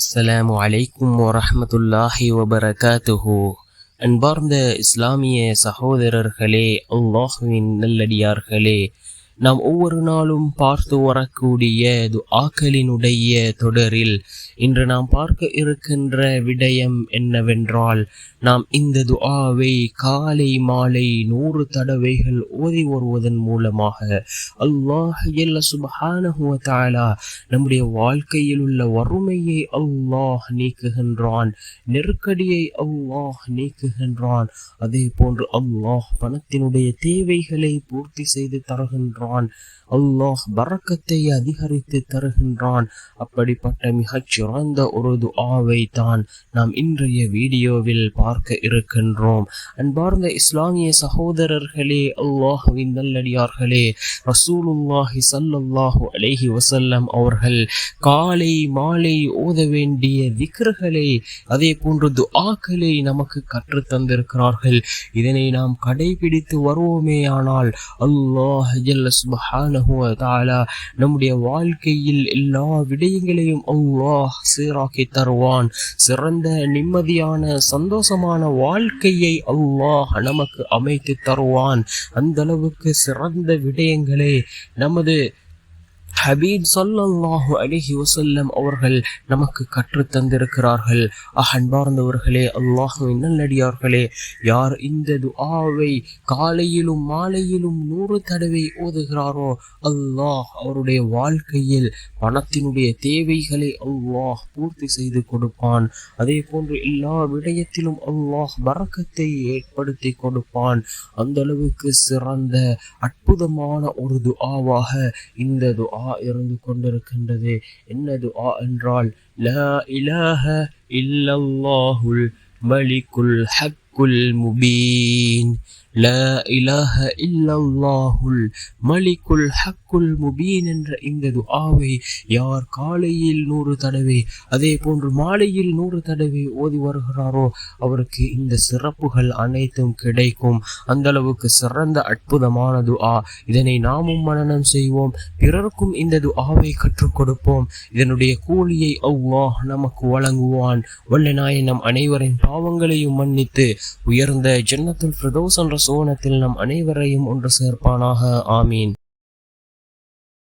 அஸ்ஸலாமு அலைக்கும் வரஹ்மத்துல்லாஹி வபரகாத்துஹு அன்பார்ந்த இஸ்லாமிய சகோதரர்களே அல்லாஹுவின் நல்லடியார்களே நாம் ஒவ்வொரு நாளும் பார்த்து வரக்கூடிய துஆக்களினுடைய தொடரில் இன்று நாம் பார்க்க இருக்கின்ற விடயம் என்னவென்றால் நாம் இந்த துஆவை காலை மாலை நூறு தடவைகள் ஓதி வருவதன் மூலமாக அல்லாஹ் ஜல்ல சுப்ஹானஹு நம்முடைய வாழ்க்கையில் உள்ள வறுமையை அல்லாஹ் நீக்குகின்றான் நெருக்கடியை அல்லாஹ் நீக்குகின்றான். அதே போன்று அல்லாஹ் பணத்தினுடைய தேவைகளை பூர்த்தி செய்து தருகின்றான். அல்லாஹ் பறக்கத்தை அதிகரித்து தருகின்றான். அப்படிப்பட்ட மிகச் சிறந்த ஒரு துஆவை தான் நாம் இன்றைய வீடியோவில் பார்க்க இருக்கின்றோம். அன்பார்ந்த இஸ்லாமிய சகோதரர்களே அல்லாஹுவின் நல்லடியார்களே ரசூலுல்லாஹி சல்லல்லாஹு அலைஹி வசல்லம் அவர்கள் காலை மாலை ஓத வேண்டிய திக்ருகளை அதே போன்று துஆக்களை நமக்கு கற்றுத் தந்திருக்கிறார்கள். இதனை நாம் கடைபிடித்து வருவோமேயானால் அல்லாஹ் ஜல்ல சுப்ஹானஹு வ நம்முடைய வாழ்க்கையில் எல்லா விடயங்களையும் அல்லாஹ் சீராக்கி தருவான். சிறந்த நிம்மதியான சந்தோஷமான வாழ்க்கையை அல்லாஹ் நமக்கு அமைத்து தருவான். அந்த அளவுக்கு சிறந்த விடயங்களை நமது ஹபீப் ஸல்லல்லாஹு அலிஹி வசல்லம் அவர்கள் நமக்கு கற்று தந்திருக்கிறார்கள். அன்பார்ந்தவர்களே அல்லாஹுவின் நல்லடியார்களே யார் இந்த துஆவை காலையிலும் மாலையிலும் நூறு தடவை ஓதுகிறாரோ அல்லாஹ் அவருடைய வாழ்க்கையில் பணத்தினுடைய தேவைகளை அல்லாஹ் பூர்த்தி செய்து கொடுப்பான். அதே போன்று எல்லா விடயத்திலும் அல்லாஹ் வரக்கத்தை ஏற்படுத்தி கொடுப்பான். அந்த அளவுக்கு சிறந்த அற்புதமான ஒரு துஆவாக இந்த துஆ இருந்து கொண்டிருக்கின்றது. என்ன துஆ என்றால் லா இலாஹ இல்லல்லாஹுல் மலிக்குல் ஹக்குல் முபீன். லா இலாஹ இல்லல்லாஹுல் மலிக்குல் ஹக்குல் முபீன் என்ற இந்த துஆவை யார் காலையில் நூறு தடவை அதே போன்று மாலையில் நூறு தடவை ஓதி வருகிறாரோ அவருக்கு இந்த சிறப்புகள் அனைத்தும் கிடைக்கும். அந்த அளவுக்கு சிறந்த அற்புதமான துஆ. இதனை நாமும் மனனம் செய்வோம். பிறருக்கும் இந்த துஆவை கற்றுக் கொடுப்போம். இதனுடைய கூலியை அல்லாஹ் நமக்கு வழங்குவான். வல்ல நாயன் நம் அனைவரின் பாவங்களையும் மன்னித்து உயர்ந்த ஜன்னத்துல் பிரதோசன் சோனத்தில் நம் அனைவரையும் ஒன்று சேர்ப்பானாக. ஆமீன்.